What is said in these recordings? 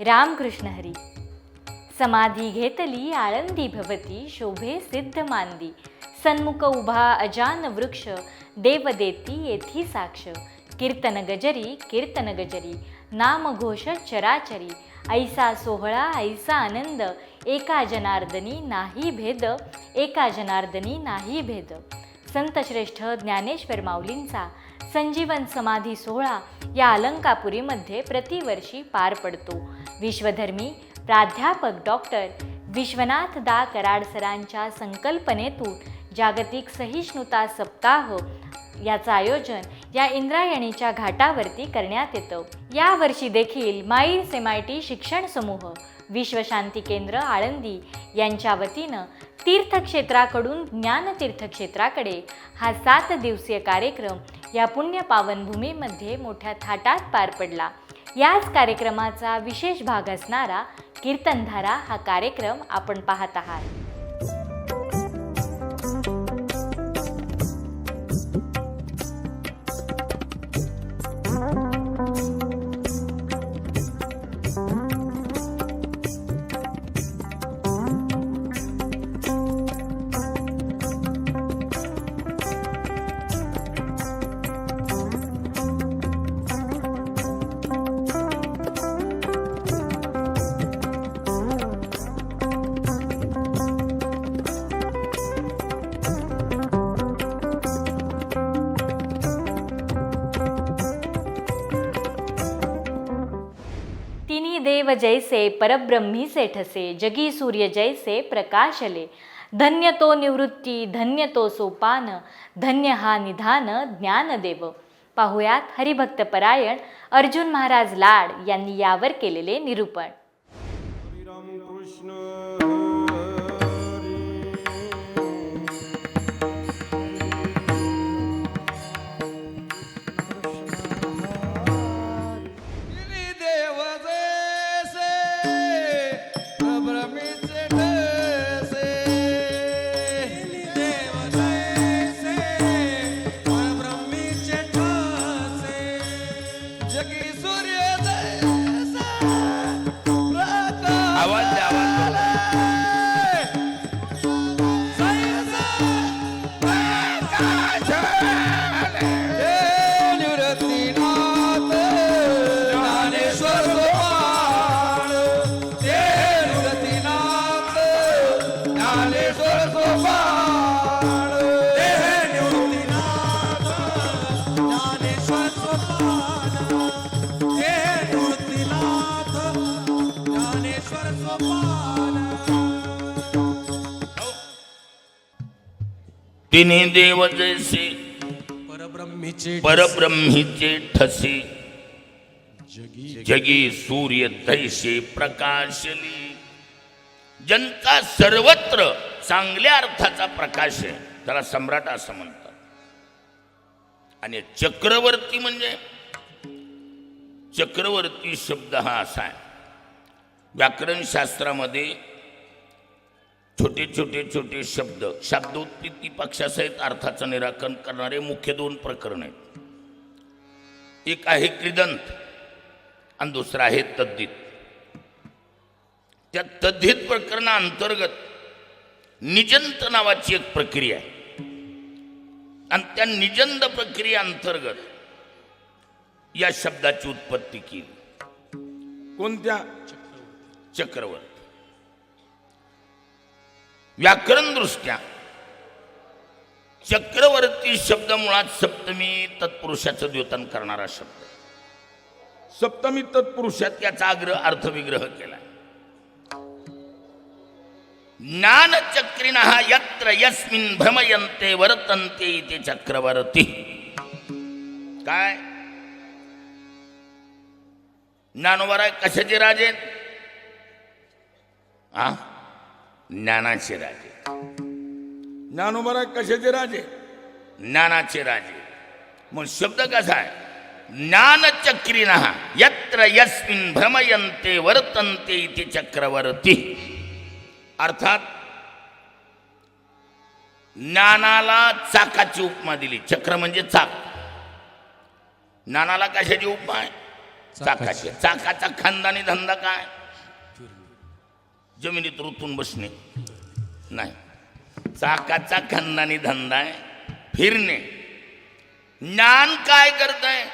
रामकृष्ण हरी। समाधी घेतली आळंदी भवती शोभे सिद्ध मांदी। सन्मुख उभा अजान वृक्ष देव देती येथी साक्ष। कीर्तन गजरी कीर्तन गजरी नाम घोष चराचरी। ऐसा सोहळा ऐसा आनंद एका जनार्दनी नाही भेद एका जनार्दनी नाही भेद। संतश्रेष्ठ ज्ञानेश्वर माऊलींचा संजीवन समाधी सोहळा या अलंकापुरीमध्ये प्रतिवर्षी पार पडतो. विश्वधर्मी प्राध्यापक डॉक्टर विश्वनाथ दा कराड सरांच्या संकल्पनेतून जागतिक सहिष्णुता सप्ताह याचं आयोजन या इंद्रायणीच्या घाटावरती करण्यात येतं. यावर्षी देखील माई सेमायटी आय टी शिक्षण समूह विश्वशांती केंद्र आळंदी यांच्या वतीनं तीर्थक्षेत्राकडून ज्ञान तीर्थक्षेत्राकडे हा सात दिवसीय कार्यक्रम या पुण्य पावनभूमीमध्ये मोठ्या थाटात पार पडला. याच कार्यक्रमाचा विशेष भाग असणारा कीर्तनधारा हा कार्यक्रम आपण पाहत आहात. देव जैसे परब्रह्मी ठसे जगी सूर्य जैसे प्रकाशले धन्य तो निवृत्ती धन्य तो सोपान धन्य हा निधान ज्ञानदेव पाहुयात हरिभक्त परायण अर्जुन महाराज लाड यांनी यावर केलेले निरूपण. ज्ञानेश्वर सोपान. तिन्ही देव जैसे परब्रह्मीचे परब्रह्मीचे ठसे. जगी जगी सूर्य तैसे प्रकाशली. जनता सर्वत्र चांगल्या अर्थाचा प्रकाश आहे. त्याला सम्राट असं म्हणतात. आणि चक्रवर्ती म्हणजे चक्रवर्ती शब्द हा असा आहे. व्याकरणशास्त्रामध्ये छोटे छोटे छोटे शब्द शब्दोत्पत्ती पक्षासहित अर्थाचं निराकरण करणारे मुख्य दोन प्रकरण आहेत. एक आहे क्रिदंत आणि दुसरं आहे तद्धित. त्या तद्धित प्रकरणाअंतर्गत निजंत नावाची एक प्रक्रिया आहे. आणि त्या निजंत प्रक्रियेअंतर्गत या शब्दाची उत्पत्ती केली. कोणत्या? चक्रवर्ती. व्याकरण दृष्ट्या चक्रवर्ती शब्द मुळात सप्तमी तत्पुरुषाचं द्योतन करणारा शब्द सप्तमी तत्पुरुषात याचा आग्रह अर्थविग्रह केला ज्ञानचक्रिण यत्र यस्मिन भ्रमयन्ते वर्तन्ते इथे चक्रवर्ती. काय? ज्ञानोबराय कशाचे राजे? हा ज्ञानाचे राजे. ज्ञानोबरा कशाचे राजे? ज्ञानाचे राजे. मग शब्द कसा आहे? ज्ञानचक्रिण यत्र यस्मिन भ्रमयन्ते वर्तन्ते इथे चक्रवर्ती. अर्थात ज्ञानाला चाकाची उपमा दिली. चक्र म्हणजे चाक. ज्ञानाला कशाची उपमा आहे? चाकाचे. चाकाचा खानदानी धंदा काय? जमिनीत रुतून बसणे. नाही. चाकाचा खंदानी धंदा आहे फिरणे. ज्ञान काय करत आहे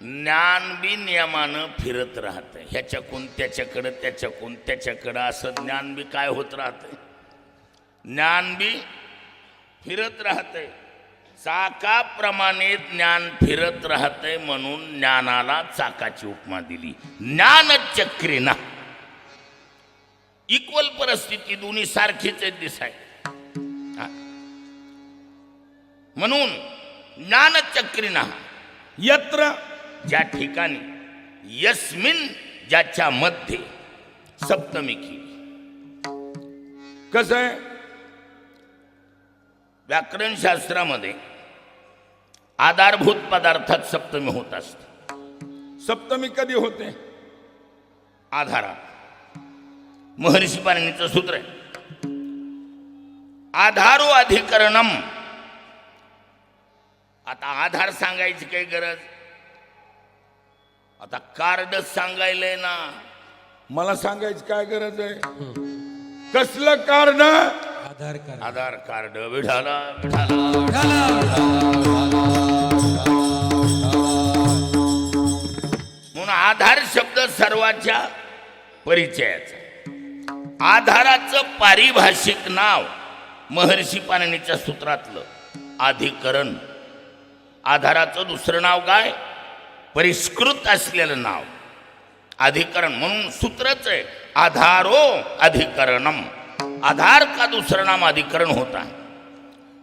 ज्ञान बी नियमानं फिरत राहतं ह्याच्याकून त्याच्याकडं त्याच्याकून त्याच्याकडं असं ज्ञान बी काय होत राहतंय? ज्ञान बी फिरत राहतंय. चाकाप्रमाणे ज्ञान फिरत राहतंय म्हणून ज्ञानाला चाकाची उपमा दिली. ज्ञानचक्रीना इक्वल परिस्थिती दोन्ही सारखीच दिसाय. म्हणून ज्ञानचक्रीना यत्र ज्या ठिकाणी यस्मिन ज्याच्या मध्ये सप्तमी केली कसं आहे? व्याकरण शास्त्रामध्ये आधारभूत पदार्थात सप्तमी होत असते. सप्तमी कधी होते? आधारात. महर्षी पाणिनीचं सूत्र आहे. आधारो अधिकरणम आता आधार सांगायची काही गरज? आता कार्ड सांगायलंय ना. मला सांगायची काय गरज आहे? कसलं card? Aadhaar card. Aadhaar card. विढाला. म्हणून आधार शब्द सर्वाच्या परिचयाचा. आधाराचं पारिभाषिक नाव महर्षी पाणिनीच्या सूत्रातलं. अधिकरण. आधाराचं दुसरं नाव काय? परिष्कृत असलेलं नाव. अधिकरण म्हणून सूत्रच आहे. आधारो अधिकरणम आधार का दुसरं नाम अधिकरण होता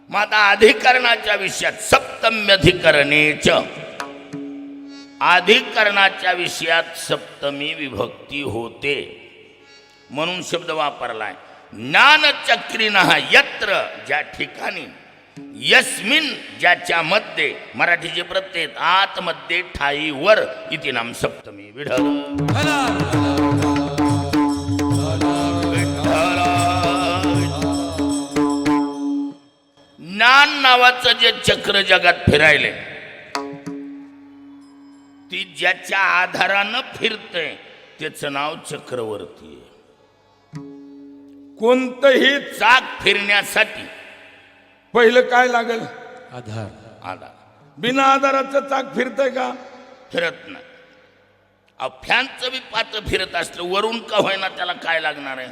मग आता अधिकरणाच्या विषयात सप्तम्यधिकरणेच अधिकरणाच्या विषयात सप्तमी विभक्ती होते. म्हणून शब्द वापरलाय. ज्ञानचक्रीन यत्र ज्या ठिकाणी यस्मिन ज्याच्या मध्ये मराठीचे प्रत्येक आतमध्ये ठाईवर इति नाम सप्तमी विढळ ज्ञान नावाचं जे चक्र जगात फिरायले ती ज्याच्या आधारानं फिरते त्याचं नाव चक्रवर्ती आहे. कोणतंही चाक फिरण्यासाठी. पहिलं काय लागल? आधार. आधार. बिना आधाराचं चाक फिरतंय का? फिरत नाही. फॅनचं बी पात्र फिरत असलं वरून का होईना त्याला काय लागणार आहे?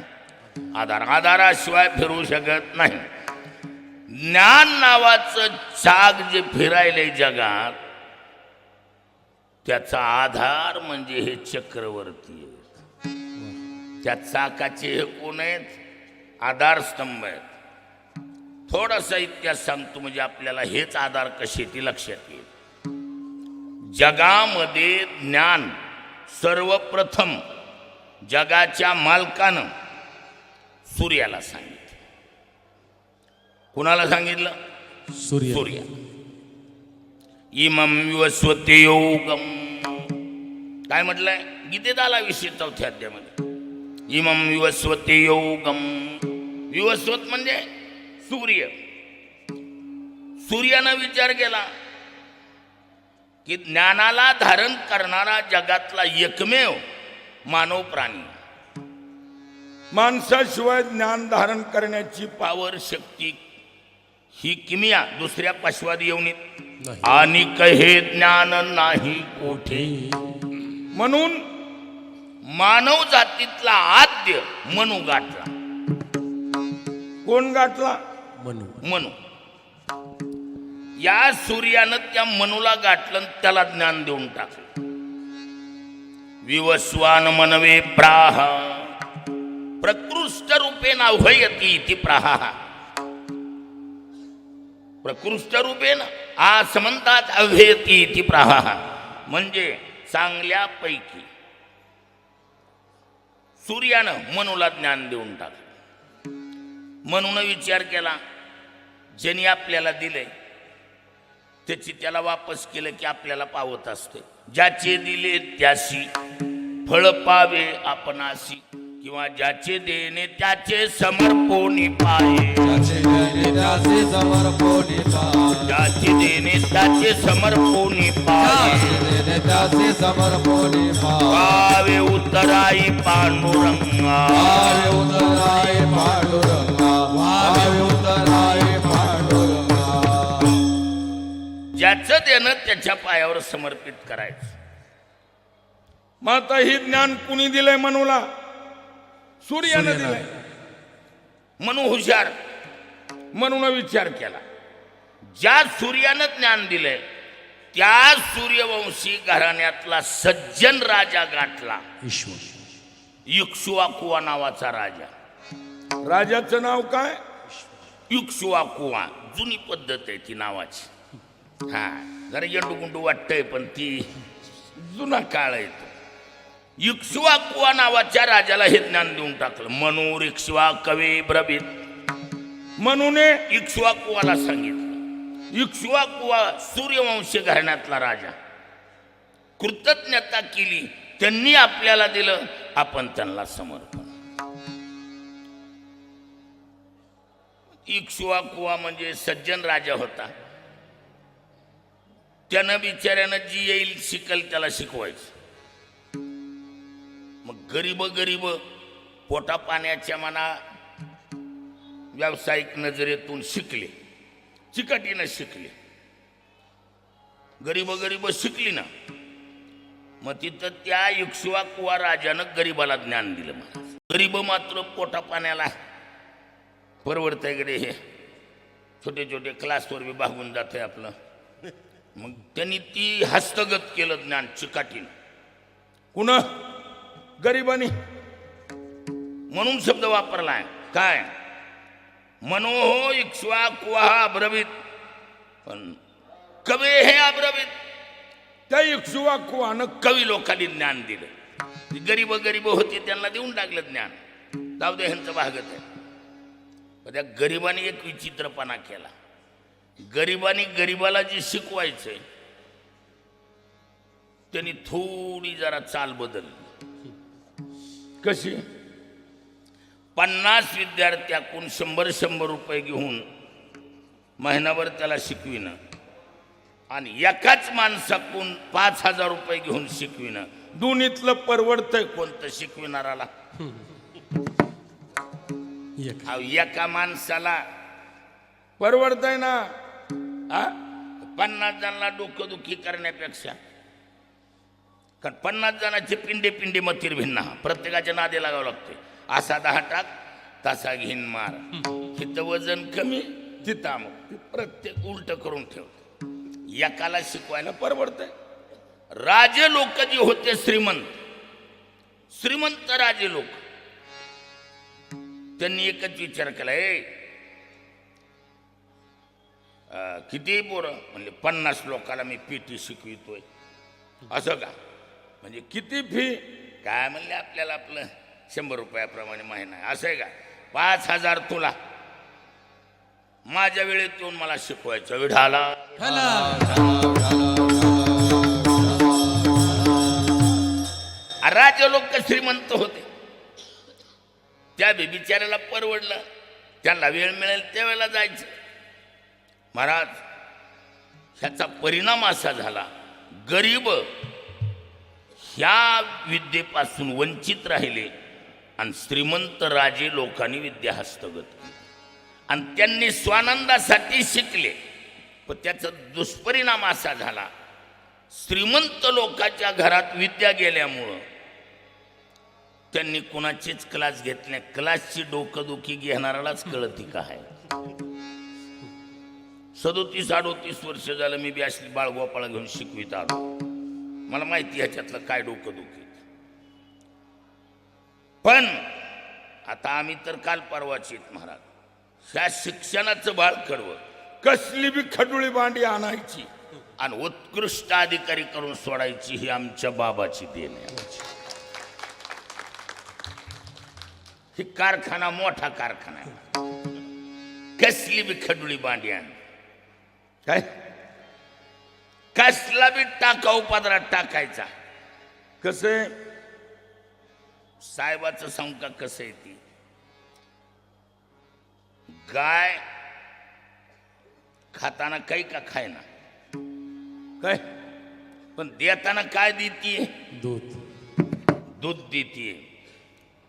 आधार. आधाराशिवाय फिरू शकत नाही. ज्ञान नावाचं चाक जे फिरायलंय जगात त्याचा आधार म्हणजे हे चक्रवर्ती त्या चाकाचे हे कोण आहेत? आधारस्तंभ आहेत. थोडासा इतिहास सांगतो म्हणजे आपल्याला हेच आधार कसे ते लक्षात येईल. जगामध्ये ज्ञान सर्वप्रथम जगाच्या मालकानं सूर्याला सांगितलं. कुणाला सांगितलं? सूर्य सूर्य इमं विवस्वते योगम. काय म्हटलंय? गीतेत आला विषय चौथ्या अध्यामध्ये इमं विवस्वते योगम. विवस्वत म्हणजे सूर्य. सूर्यानं विचार केला की ज्ञानाला धारण करणारा जगातला एकमेव मानव प्राणी. माणसाशिवाय ज्ञान धारण करण्याची पावर शक्ती ही किमिया दुसऱ्या पशवादी येऊनीत नाही. आणि कहे ज्ञान नाही कोठे. म्हणून मानव जातीतला आद्य मनु गाठला कोण गाठला? मनू. मनु. या सूर्यानं त्या मनुला गाठलं त्याला ज्ञान देऊन टाकलं. विवस्वान मनवे प्राह. प्रकृष्ट रूपेण अभयती इति प्राह. प्रकृष्ट रूपेण आसमंतात अभयती इति प्राह. म्हणजे चांगल्यापैकी सूर्यानं मनुला ज्ञान देऊन टाकलं. म्हणून विचार केला. ज्यांनी आपल्याला दिले त्याची त्याला वापस केलं की आपल्याला पावत असते. ज्याचे दिले त्याशी फळ पावे आपणाशी किंवा ज्याचे देणे त्याचे समर्पणी पाय ज्याचे देणे त्याचे समर्पोनी पाये त्याचे समर्पणी पावे. उतराई पांडुरंगा. भावे उतराय पांडुरंगा. ज्याचं देणं त्याच्या पायावर समर्पित करायचं. मग आता ही ज्ञान कुणी दिलंय मनूला? सूर्यानं दिलंय. म्हणून हुशार. म्हणून विचार केला. ज्या सूर्यानं ज्ञान दिलंय त्या सूर्यवंशी घराण्यातला सज्जन राजा गाठला. ईश्वर युक्सुवाकुवा नावाचा राजा. राजाचं नाव काय? युक्सुवाकुवा जुनी पद्धत आहे ती नावाची. हा जरा येंडूगुंडू वाटतंय पण ती जुना काळ आहे तो. युक्सुवाकुवा नावाच्या राजाला हे ज्ञान देऊन टाकलं. मनू रिक्ष्वा कवी ब्रबित म्हणून इक्ष्वाकुवाला सांगितलं. इक्ष्वाकुवा सूर्यवंशी घराण्यातला राजा. कृतज्ञता केली. त्यांनी आपल्याला दिलं. आपण त्यांना समर्पण. इक्ष्वाकुवा म्हणजे सज्जन राजा होता. त्यानं बिचाऱ्यानं जी येईल शिकल त्याला शिकवायचं. मग गरीब गरीब पोटा पाण्याच्या मना व्यावसायिक नजरेतून शिकले. चिकाटीनं शिकले. गरीब गरीब शिकली ना. मग तिथं त्या युक्सुवा कुवा राजानं गरीबाला ज्ञान दिलं मला गरीब मात्र पोटा पाण्याला परवडतंय इकडे हे छोटे छोटे क्लासवर विभागून भागून जाते आपलं. मग त्यांनी ती हस्तगत केलं ज्ञान चिकाटीनं. कुण? गरिबानी. म्हणून शब्द वापरलाय. काय? मनोहो इक्ष्वा कुहा अब्रवीत. पण कवे हे अब्रवीत? त्या इक्ष्वा कुवानं कवी लोकांनी ज्ञान दिलं. गरीब गरीब होते त्यांना देऊन टाकलं ज्ञान. जाऊ दे ह्यांचं भागत आहे. त्या गरिबाने एक विचित्रपणा केला. गरिबाने गरिबाला जे शिकवायचंय त्यांनी थोडी जरा चाल बदलली. कशी? पन्नास विद्यार्थ्याकून शंभर शंभर रुपये घेऊन महिनाभर त्याला शिकविणं आणि एकाच माणसाकून पाच हजार रुपये घेऊन शिकविणं दोन्हीतलं परवडतंय कोणतं शिकविणाराला. एक माणसाला परवडतंय ना? हा? पन्नास जणांना डोकंदुखी करण्यापेक्षा. कारण पन्नास जणांचे पिंडे पिंडे मतीर भिन्न. प्रत्येकाच्या नादे लागावं लागते असा दहा टाक तसा घेईन मार. तिथं वजन कमी तिथं मग ते प्रत्येक उलट करून ठेवतो. एकाला शिकवायला परवडतंय. राजे लोक जे होते श्रीमंत श्रीमंत राजे लोक. त्यांनी एकच विचार केला ए किती पोरं? म्हणले पन्नास लोकांना मी पीटी शिकवितोय. असं का? म्हणजे किती फी काय म्हणले आपल्याला आपलं? शंभर रुपयाप्रमाणे महिना. आहे. असं आहे का? पाच हजार तुला. माझ्या वेळेत येऊन मला शिकवायचं. विढाला. राजे लोक श्रीमंत होते? त्या बिचाऱ्याला परवडलं. त्यांना वेळ मिळेल त्यावेळेला जायचं. महाराज ह्याचा परिणाम असा झाला. गरीब ह्या विद्येपासून वंचित राहिले आणि श्रीमंत राजे लोकांनी विद्या हस्तगत आणि त्यांनी स्वानंदासाठी शिकले. पण त्याचा दुष्परिणाम असा झाला. श्रीमंत लोकांच्या घरात विद्या गेल्यामुळं त्यांनी कुणाचीच क्लास घेतल्या. क्लासची डोकंदुखी घेणाऱ्यालाच कळती काय सदोतीस अडोतीस वर्ष झालं मी बी असली बाळगोपाळ घेऊन शिकवित आलो. मला माहिती ह्याच्यातलं काय डोकं दुखीत. पण आता आम्ही तर काल परवाचे येत महाराज. ह्या शिक्षणाचं बाळ कडवं कसली बी खडुळी भांडी आणायची आणि उत्कृष्ट अधिकारी करून सोडायची ही आमच्या बाबाची देण आहे ही कारखाना मोठा कारखाना आहे. कसली बी खडुळी बांडी आण. काय? कसला बी टाकाऊ पदरात टाकायचा. कसे? साहेबाचं सांगू का कसं आहे ती? गाय खाताना काही का खायना? काय? पण देताना काय देतीये? दूध. दूध देतीये.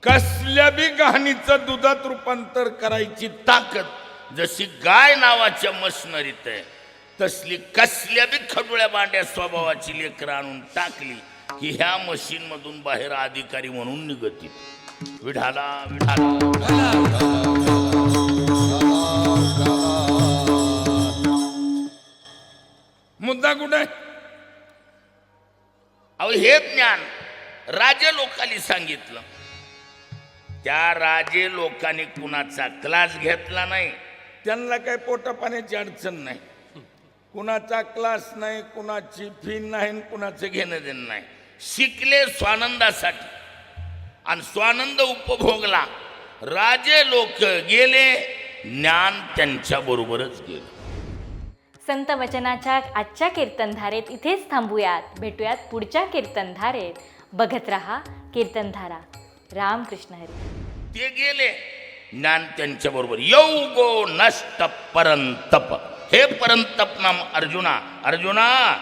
कसल्या बी कहाणीचं दुधात रूपांतर करायची ताकद जशी गाय नावाच्या मशनरीत आहे कसली कसल्या बी खडुळ्या बांड्या स्वभावाची लेकरं आणून टाकली की ह्या मशीन मधून बाहेर अधिकारी म्हणून निघतील. विढाला विढाला. मुद्दा कुठे? अहो हे ज्ञान राजे लोकांनी सांगितलं. त्या राजे लोकांनी कुणाचा क्लास घेतला नाही. त्यांना काही पोटा पाण्याची अडचण नाही. कुणाचा क्लास नाही कुणाची फी नाही कुणाचं घेणं देणं नाही. शिकले स्वानंदासाठी. आणि स्वानंद उपभोगला. राजे लोक गेले ज्ञान त्यांच्या बरोबरच गेलं. संत वचनाच्या आजच्या कीर्तनधारेत इथेच थांबूयात. भेटूयात पुढच्या कीर्तनधारेत. बघत रहा कीर्तनधारा. रामकृष्ण हरी. ते गेले ज्ञान त्यांच्या बरोबर. येऊ गो नष्ट परंतप. हे परंतप नाम अर्जुना अर्जुना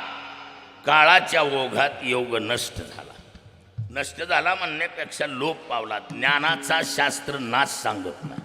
काळाच्या ओघात योग नष्ट झाला. नष्ट झाला म्हणण्यापेक्षा लोप पावला. ज्ञानाचा शास्त्र नाश सांगत नाही.